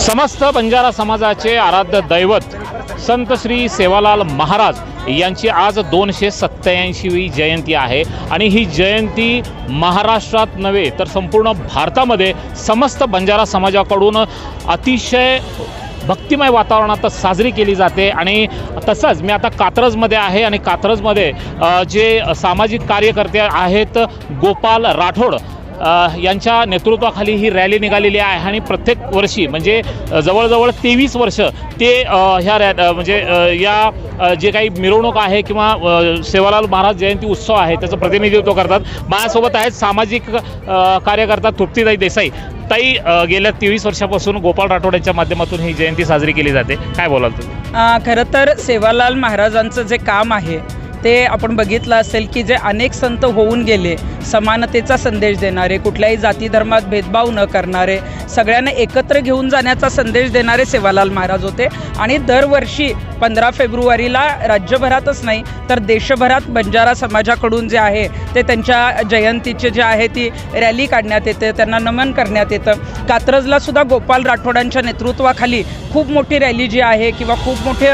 समस्त बंजारा समाजाचे आराध्य दैवत संत श्री सेवालाल महाराज यांची आज दोनशे सत्त्याऐंशीवी जयंती आहे. आणि ही जयंती महाराष्ट्रात नव्हे तर संपूर्ण भारतामध्ये समस्त बंजारा समाजाकडून अतिशय भक्तिमय वातावरणात साजरी केली जाते. आणि तसंच मी आता कात्रजमध्ये आहे आणि कात्रजमध्ये जे सामाजिक कार्यकर्ते आहेत गोपाल राठोड यांच्या नेतृत्वाखाली ही रॅली निघालेली आहे आणि प्रत्येक वर्षी म्हणजे जवळजवळ तेवीस वर्ष ते ह्या रॅ म्हणजे या जे काही मिरवणूक आहे किंवा सेवालाल महाराज जयंती उत्सव आहे त्याचं प्रतिनिधित्व करतात. माझ्यासोबत आहेत सामाजिक कार्यकर्ता तृप्तीताई देसाई. ताई गेल्या तेवीस वर्षापासून गोपाळ राठोड यांच्या माध्यमातून ही जयंती साजरी केली जाते. काय बोलाल तुम्ही? खरं तर सेवालाल महाराजांचं जे काम आहे ते आपण बघितलं असेल की जे अनेक संत होऊन गेले समानतेचा संदेश देणारे कुठल्याही जाती धर्मात भेदभाव न करणारे सगळ्यांना एकत्र घेऊन जाण्याचा संदेश देणारे सेवालाल महाराज होते. आणि दरवर्षी पंधरा फेब्रुवारीला राज्यभरातच नाही तर देशभरात बंजारा समाजाकडून जे आहे ते त्यांच्या जयंतीचे जे आहे ती रॅली काढण्यात येते त्यांना नमन करण्यात येतं. कात्रजला सुद्धा गोपाल राठोडांच्या नेतृत्वाखाली खूप मोठी रॅली जी आहे किंवा खूप मोठे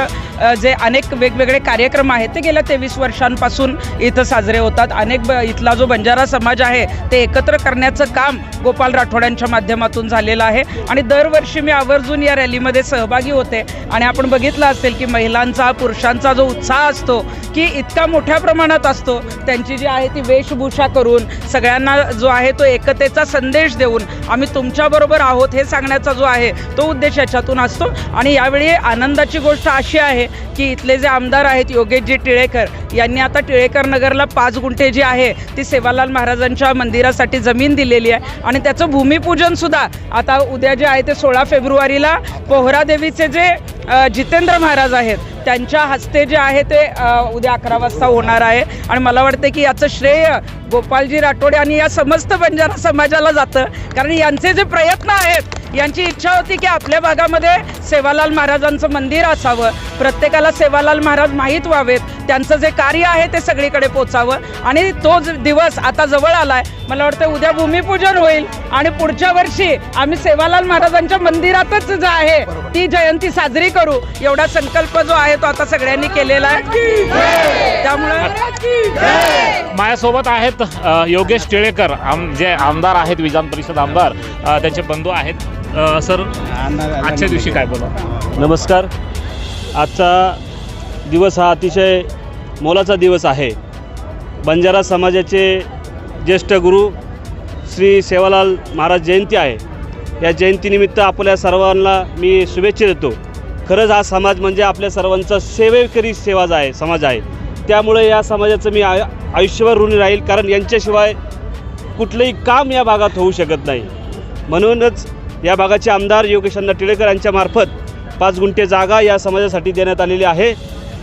जे अनेक वेगवेगळे कार्यक्रम आहेत ते गेल्या तेवीस वर्षांपासून इथं साजरे होतात. अनेक ब इथला जो बंजारा समाज आहे ते एकत्र करण्याचं काम गोपाल राठोड्यांच्या माध्यमातून झालेलं आहे. आणि दरवर्षी मी आवर्जून या रॅलीमध्ये सहभागी होते. आणि आपण बघितलं असेल की महिलांचा पुरुषांचा जो उत्साह असतो की इतका मोठ्या प्रमाणात असतो. त्यांची जी आहे ती वेशभूषा करून सगळ्यांना जो आहे तो एकतेचा संदेश देऊन आम्ही तुमच्याबरोबर आहोत हे सांगण्याचा जो आहे तो उद्देश याच्यातून असतो. आणि यावेळी आनंदाची गोष्ट अशी आहे की इथले जे आमदार आहेत योगेशजी टिळेकर यांनी आता टिळेकर नगरला पाच गुंठे जी आहे ती सेवालाल महाराजांच्या मंदिरासाठी जमीन दिलेली आहे. आणि त्याचं भूमिपूजनसुद्धा आता उद्या जे आहे ते सोळा फेब्रुवारीला पोहरादेवीचे जे जितेंद्र महाराज आहेत त्यांच्या हस्ते जे आहे ते उद्या अकरा वाजता होणार आहे. आणि मला वाटते की याचं श्रेय गोपालजी राठोडे आणि या समस्त बंजारा समाजाला जातं. कारण यांचे जे प्रयत्न आहेत यांची इच्छा होती की आपल्या भागामध्ये सेवालाल महाराजांचं मंदिर असावं. प्रत्येकाला सेवालाल महाराज माहीत व्हावेत. त्यांचं जे कार्य आहे ते सगळीकडे पोचावं. आणि तो दिवस आता जवळ आलाय. मला वाटतं उद्या भूमिपूजन होईल. आणि पुढच्या वर्षी आम्ही सेवालाल महाराजांच्या मंदिरातच जे आहे. ती जयंती साजरी करू. एवढा संकल्प जो आहे तो आता सगळ्यांनी केलेला आहे. त्यामुळे माझ्यासोबत आहेत योगेश टिळेकर आम जे आमदार आहेत विधान परिषद आमदार त्यांचे बंधू आहेत. सर आजच्या दिवशी काय बोला? नमस्कार. आजचा दिवस हा अतिशय मोलाचा दिवस आहे. बंजारा समाजाचे ज्येष्ठ गुरु श्री सेवालाल महाराज जयंती आहे. या जयंतीनिमित्त आपल्या सर्वांना मी शुभेच्छा देतो. खरंच हा समाज म्हणजे आपल्या सर्वांचा सेवेकरी सेवाज आहे समाज आहे. त्यामुळे या समाजाचं मी आय आयुष्यभर ऋणी राहील कारण यांच्याशिवाय कुठलंही काम या भागात होऊ शकत नाही. म्हणूनच या भागाचे आमदार योगेश अण्णा टिळेकर यांच्यामार्फत पाच गुंठे जागा या समाजासाठी देण्यात आलेली आहे.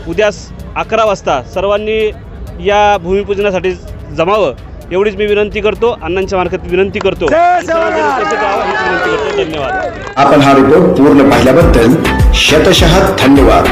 उद्या अकरा वाजता सर्वांनी या भूमिपूजनासाठी जमावं एवढीच मी विनंती करतो. अण्णांच्या मार्फत विनंती करतो. सर्वजण उपस्थित राहावं हीच विनंती करतो. धन्यवाद. आपण हा रिपोर्ट पूर्ण पाहिल्याबद्दल शतशः धन्यवाद.